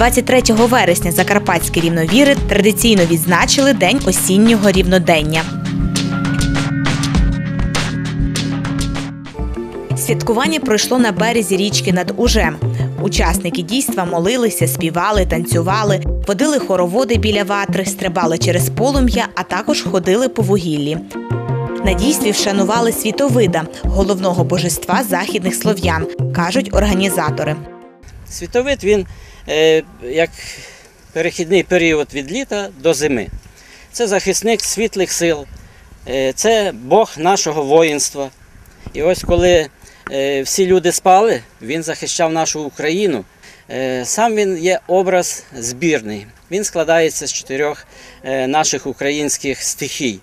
23 вересня закарпатські рівновіри традиційно відзначили День осіннього рівнодення. Святкування пройшло на березі річки над Ужем. Учасники дійства молилися, співали, танцювали, водили хороводи біля ватри, стрибали через полум'я, а також ходили по вугіллі. На дійстві вшанували світовида, головного божества західних слов'ян, кажуть організатори. Світовид він як перехідний період від літа до зими. Це захисник світлих сил, е, це Бог нашого воїнства. І ось коли е, всі люди спали, він захищав нашу Україну. Е, сам він є образ збірний. Він складається з чотирьох е, наших українських стихій.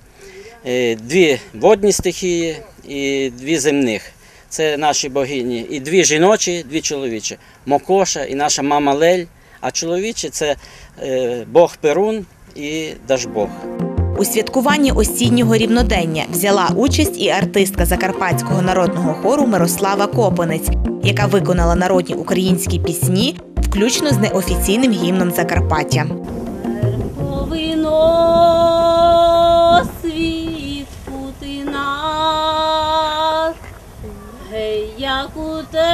Е, Дві водні стихії і дві земних. Це наші богині. І дві жіночі, дві чоловічі. Мокоша і наша мама Лель. А чоловічі це е, Бог Перун і Дажбог. У святкуванні осіннього рівнодення взяла участь і артистка закарпатського народного хору Мирослава Копинець, яка виконала народні українські пісні, включно з неофіційним гімном Закарпаття. Як у тебе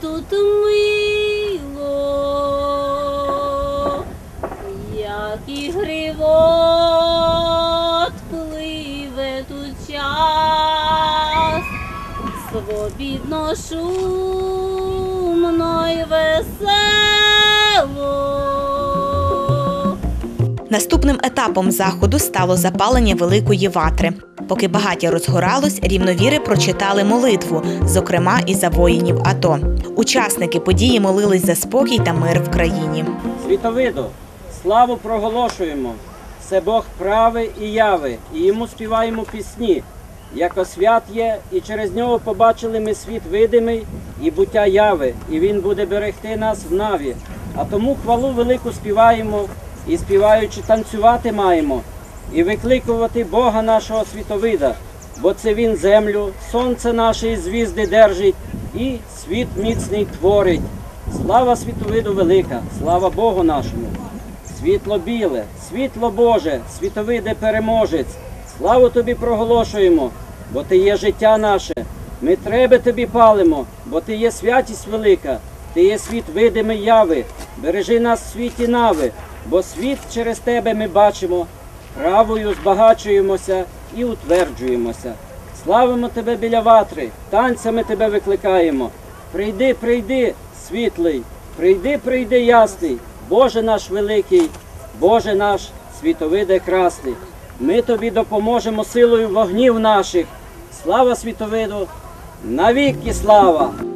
тут мило, як і гривот пливе тут час, свобідно шумно й весело. Наступним етапом заходу стало запалення великої ватри. Поки багаття розгоралось, рівновіри прочитали молитву, зокрема і за воїнів АТО. Учасники події молились за спокій та мир в країні. Світовиду, славу проголошуємо. Це Бог прави і яви, і йому співаємо пісні. Як освят є, і через нього побачили ми світ видимий і буття яви, і він буде берегти нас в наві. А тому хвалу велику співаємо, і співаючи танцювати маємо, і викликувати Бога нашого світовида, бо це він землю, сонце наше і звізди держить, і світ міцний творить. Слава світовиду велика, слава Богу нашому. Світло біле, світло Боже, світовиде переможець. Славу тобі проголошуємо, бо ти є життя наше. Ми треба тобі палимо, бо ти є святість велика, ти є світ видимий яви. Бережи нас в світі нави, бо світ через тебе ми бачимо. Правою збагачуємося і утверджуємося. Славимо тебе біля ватри, танцями тебе викликаємо. Прийди, прийди, світлий, прийди, прийди, ясний, Боже наш великий, Боже наш світовиде красний. Ми тобі допоможемо силою вогнів наших. Слава світовиду, навіки слава!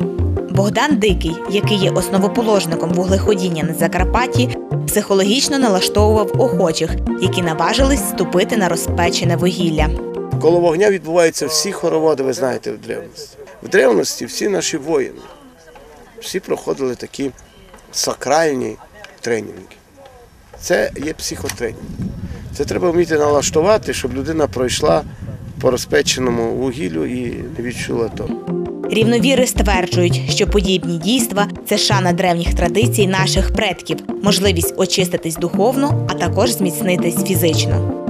Богдан Дикий, який є основоположником вуглеходіння на Закарпатті, психологічно налаштовував охочих, які наважились ступити на розпечене вугілля. Коло вогня відбуваються всі хороводи, ви знаєте, в древності. В древності всі наші воїни, всі проходили такі сакральні тренінги. Це є психотренінг. Це треба вміти налаштувати, щоб людина пройшла по розпеченому вугіллю і не відчула того. Рівновіри стверджують, що подібні дійства це шана древніх традицій наших предків, можливість очиститись духовно, а також зміцнитись фізично.